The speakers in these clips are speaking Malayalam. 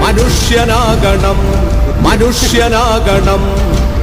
മനുഷ്യനാകണം മനുഷ്യനാകണം.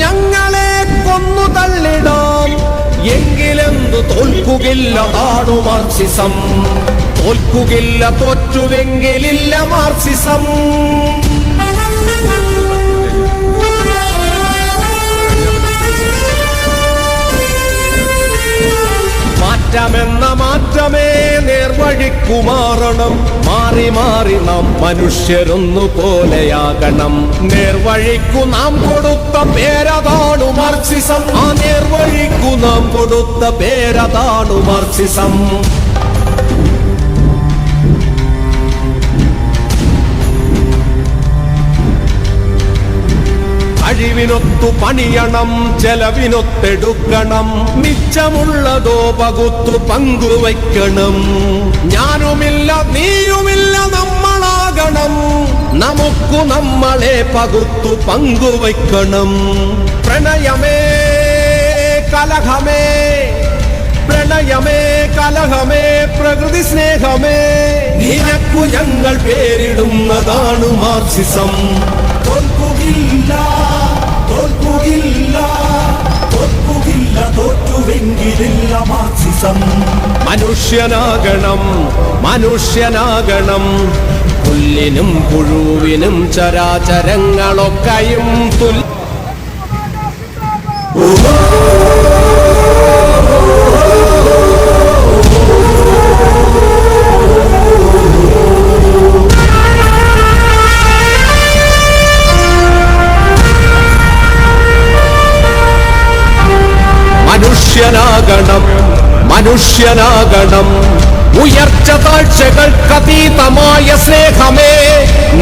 ഞങ്ങളെ കൊന്നു തള്ളിടാം. എങ്കിലെന്തു തോൽക്കുകില്ല താണു മാർസിസം. തോൽക്കുകില്ല തോറ്റുവെങ്കിലില്ല മാർസിസം. മാറ്റമെന്ന മാറ്റമേ നേർവഴിക്കു മാറണം മാറി മാറി നാം മനുഷ്യരൊന്നു പോലെയാകണം. നേർവഴിക്കു നാം കൊടുത്ത പേരതാണു മാർക്സിസം. ആ നേർവഴിക്കു നാം കൊടുത്ത പേരതാണു മാർക്സിസം. കഴിവിനൊത്തു പണിയണം ചെലവിനൊത്തെടുക്കണം. മിച്ചമുള്ളതോ പകുത്തു പങ്കുവയ്ക്കണം. ഞാനുമില്ല നീയുമില്ല നമ്മളാകണം. നമുക്കു നമ്മളെ പകുത്തു പങ്കുവയ്ക്കണം. പ്രണയമേ കലഹമേ. പ്രണയമേ കലഹമേ പ്രകൃതി സ്നേഹമേ. നിനക്കു ഞങ്ങൾ പേരിടുന്നതാണ് മാർക്സിസം മനുഷ്യനാകണം. മനുഷ്യനാകണം പുല്ലിനും പുഴുവിനും ചരാചരങ്ങളൊക്കെയും തുല്യ മനുഷ്യനാകണം മനുഷ്യനാകണം. ഉയർച്ച താഴ്ചകൾക്കതീതമായ സ്നേഹമേ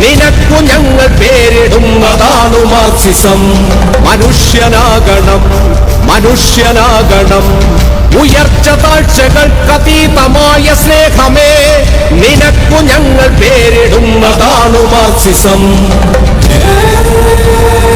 നിനക്കു ഞങ്ങൾ പേരിടുന്നതാണു മാർസിസം മനുഷ്യനാകണം മനുഷ്യനാകണം. ഉയർച്ച താഴ്ചകൾക്കതീതമായ സ്നേഹമേ നിനക്കു ഞങ്ങൾ പേരിടുന്നതാണു മാർക്സിസം ഏ